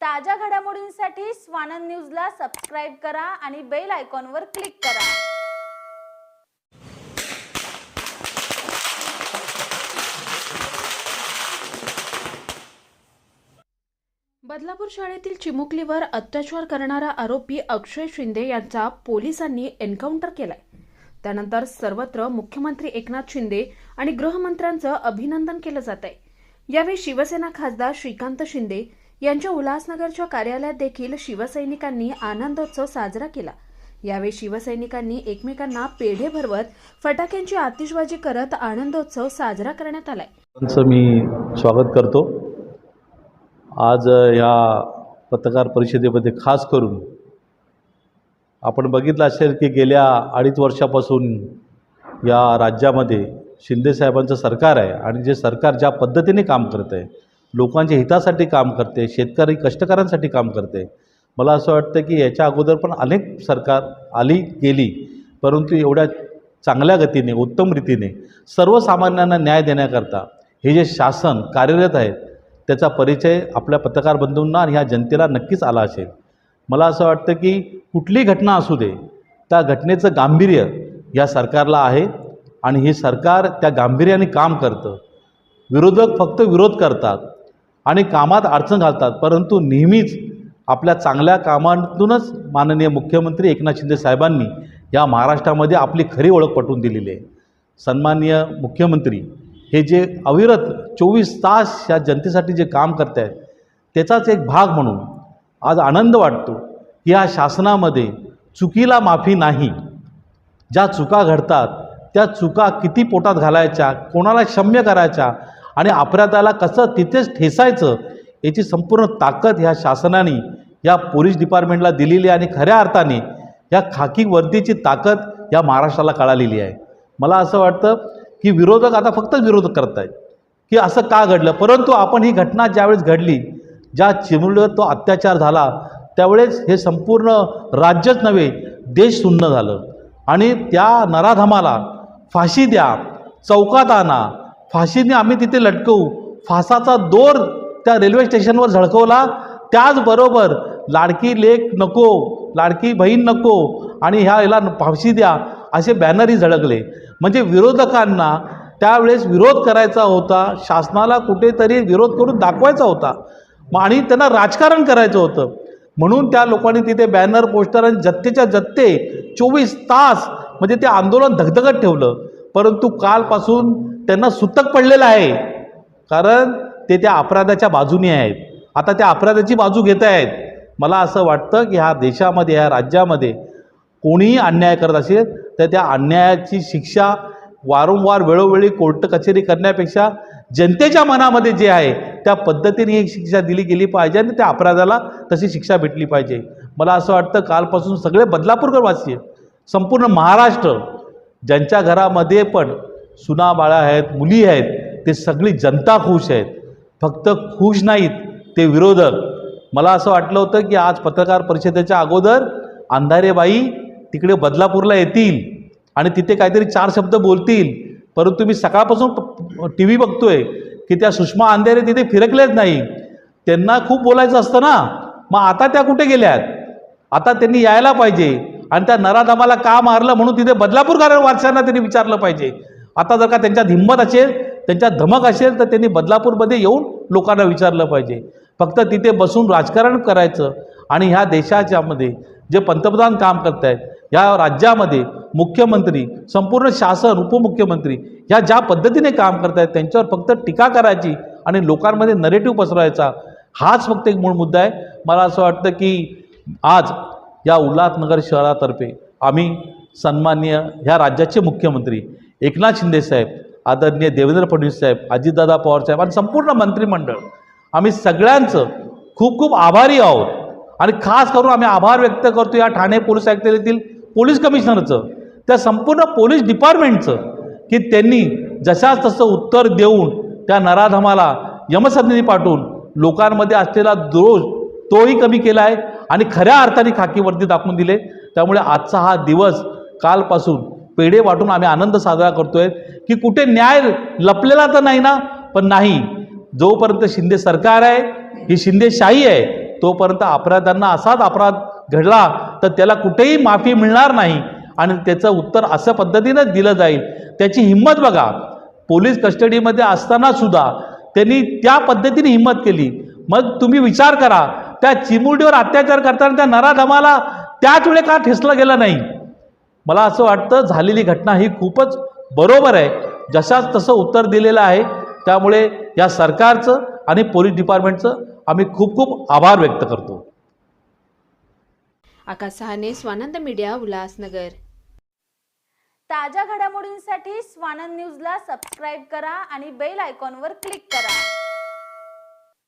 ताज्या घडामोडींसाठी स्वानंद न्यूजला सबस्क्राईब करा आणि बेल आयकॉनवर क्लिक करा. बदलापूर शाळेतील चिमुकलीवर अत्याचार करणारा आरोपी अक्षय शिंदे यांचा पोलिसांनी एन्काउंटर केलाय. त्यानंतर सर्वत्र मुख्यमंत्री एकनाथ शिंदे आणि गृहमंत्र्यांचं अभिनंदन केलं जात आहे यावेळी शिवसेना खासदार श्रीकांत शिंदे यांच्या उल्हासनगरच्या कार्यालयात देखील शिवसैनिकांनी आनंदोत्सव साजरा केला. यावेळी शिवसैनिकांनी एकमेकांना पेढे भरवत फटाक्यांची आतिषबाजी करत आनंदोत्सव साजरा करण्यात आलाय. मी स्वागत करतो. आज या पत्रकार परिषदेमध्ये खास करून आपण बघितलं असेल की गेल्या अडीच वर्षापासून या राज्यामध्ये शिंदेसाहेबांचं सरकार आहे आणि जे सरकार ज्या पद्धतीने काम करत आहे लोकांच्या हितासाठी काम करते शेतकरी कष्टकऱ्यांसाठी काम करते. मला असं वाटतं की याच्या अगोदर पण अनेक सरकार आली गेली परंतु एवढ्या चांगल्या गतीने उत्तम रीतीने सर्वसामान्यांना न्याय देण्याकरता हे जे शासन कार्यरत आहे त्याचा परिचय आपल्या पत्रकार बंधूंना आणि ह्या जनतेला नक्कीच आला असेल. मला असं वाटतं की कुठली घटना असू दे त्या घटनेचं गांभीर्य या सरकारला आहे आणि हे सरकार त्या गांभीर्याने काम करतं. विरोधक फक्त विरोध करतात आणि कामात अडचण घालतात. परंतु नेहमीच आपल्या चांगल्या कामातूनच माननीय मुख्यमंत्री एकनाथ शिंदे साहेबांनी या महाराष्ट्रामध्ये आपली खरी ओळख पटवून दिलेली आहे. सन्माननीय मुख्यमंत्री हे जे अविरत चोवीस तास या जनतेसाठी जे काम करत आहेत त्याचाच एक भाग म्हणून आज आनंद वाटतो की या शासनामध्ये चुकीला माफी नाही. ज्या चुका घडतात त्या चुका किती पोटात घालायच्या कोणाला क्षम्य करायच्या आणि अपराधाला कसं तिथेच ठेसायचं याची संपूर्ण ताकद ह्या शासनाने या पोलीस डिपार्टमेंटला दिलेली आणि खऱ्या अर्थाने या खाकी वर्दीची ताकद या महाराष्ट्राला कळालेली आहे. मला असं वाटतं की विरोधक आता फक्त विरोध करत आहेत की असं का घडलं? परंतु आपण ही घटना ज्यावेळेस घडली ज्या चिमुरडीवर तो अत्याचार झाला त्यावेळेस हे संपूर्ण राज्यच नव्हे देश सुन्न झालं. आणि त्या नराधमाला फाशी द्या चौकात आणा फाशीने आम्ही तिथे लटकवू. फासाचा दोर त्या रेल्वे स्टेशनवर झळकवला. त्याचबरोबर लाडकी लेख नको लाडकी बहीण नको आणि ह्या याला फाशी द्या असे बॅनरही झळकले. म्हणजे विरोधकांना त्यावेळेस विरोध करायचा होता. शासनाला कुठेतरी विरोध करून दाखवायचा होता. मग आणि त्यांना राजकारण करायचं होतं. म्हणून त्या लोकांनी तिथे बॅनर पोस्टर आणि जत्तेच्या जत्ते चोवीस तास म्हणजे ते आंदोलन धगधगत ठेवलं. परंतु कालपासून त्यांना सुतक पडलेलं आहे. कारण ते त्या अपराधाच्या बाजूने आहेत. आता त्या अपराधाची बाजू घेत आहेत. मला असं वाटतं की ह्या देशामध्ये ह्या राज्यामध्ये कोणीही अन्याय करत असेल तर त्या अन्यायाची शिक्षा वारंवार वेळोवेळी कोर्ट कचेरी करण्यापेक्षा जनतेच्या मनामध्ये जे आहे त्या पद्धतीने ही शिक्षा दिली गेली पाहिजे आणि त्या अपराधाला तशी शिक्षा भेटली पाहिजे. मला असं वाटतं कालपासून सगळे बदलापूरकर वासी संपूर्ण महाराष्ट्र ज्यांच्या घरामध्ये पण सुना बाळा आहेत मुली आहेत ते सगळी जनता खुश आहेत. फक्त खुश नाहीत ते विरोधक. मला असं वाटलं होतं की आज पत्रकार परिषदेच्या अगोदर अंधारेबाई तिकडे बदलापूरला येतील आणि तिथे काहीतरी चार शब्द बोलतील. परंतु मी सकाळपासून टी व्ही बघतोय की त्या सुषमा अंधेरे तिथे फिरकल्याच नाही. त्यांना खूप बोलायचं असतं ना. मग आता त्या कुठे गेल्यात? आता त्यांनी यायला पाहिजे आणि त्या नराधामाला का मारलं म्हणून तिथे बदलापूरकार वारशांना त्यांनी विचारलं पाहिजे. आता जर का त्यांच्यात हिंमत असेल त्यांच्यात धमक असेल तर त्यांनी बदलापूरमध्ये येऊन लोकांना विचारलं पाहिजे. फक्त तिथे बसून राजकारण करायचं आणि ह्या देशाच्यामध्ये जे पंतप्रधान काम करत आहेत ह्या राज्यामध्ये मुख्यमंत्री संपूर्ण शासन उपमुख्यमंत्री ह्या ज्या पद्धतीने काम करत आहेत त्यांच्यावर फक्त टीका करायची आणि लोकांमध्ये नरेटिव्ह पसरवायचा हाच फक्त एक मूळ मुद्दा आहे. मला असं वाटतं की आज या उल्हासनगर शहरातर्फे आम्ही सन्माननीय ह्या राज्याचे मुख्यमंत्री एकनाथ शिंदे साहेब आदरणीय देवेंद्र फडणवीस साहेब अजितदादा पवार साहेब आणि संपूर्ण मंत्रिमंडळ. आम्ही सगळ्यांचं खूप खूप आभारी आहोत. आणि खास करून आम्ही आभार व्यक्त करतो या ठाणे पोलीस आयुक्तालयातील पोलीस कमिशनरचं त्या संपूर्ण पोलीस डिपार्टमेंटचं की त्यांनी जशाच तसं उत्तर देऊन त्या नराधमाला यमसंधी पाठवून लोकांमध्ये असलेला दोष तोही कमी केला आहे आणि खऱ्या अर्थाने खाकीवरती दाखवून दिले. त्यामुळे आजचा हा दिवस कालपासून पेढे वाटून आम्ही आनंद साजरा करतोय की कुठे न्याय लपलेला तर नाही ना पण नाही. जोपर्यंत शिंदे सरकार आहे ही शिंदेशाही आहे तोपर्यंत अपराधांना असाच अपराध घडला तर त्याला कुठेही माफी मिळणार नाही. आणि त्याचं उत्तर अशा पद्धतीनं दिलं जाईल. त्याची हिंमत बघा. पोलीस कस्टडीमध्ये असताना सुद्धा त्यांनी त्या पद्धतीने हिंमत केली. मग तुम्ही विचार करा त्या चिमुरडीवर अत्याचार करताना त्या नराधमाला त्याच वेळे का ठेसलं गेलं नाही? मला असं वाटतं झालेली घटना ही खूपच बरोबर आहे. जशाच तसं उत्तर दिलेलं आहे. त्यामुळे या सरकारचं आणि पोलीस डिपार्टमेंटचं आम्ही खूप खूप आभार व्यक्त करतो. आकाश सहाने स्वानंद मीडिया उल्हासनगर. ताज्या घडामोडींसाठी स्वानंद न्यूजला सबस्क्राईब करा आणि बेल आयकॉनवर क्लिक करा.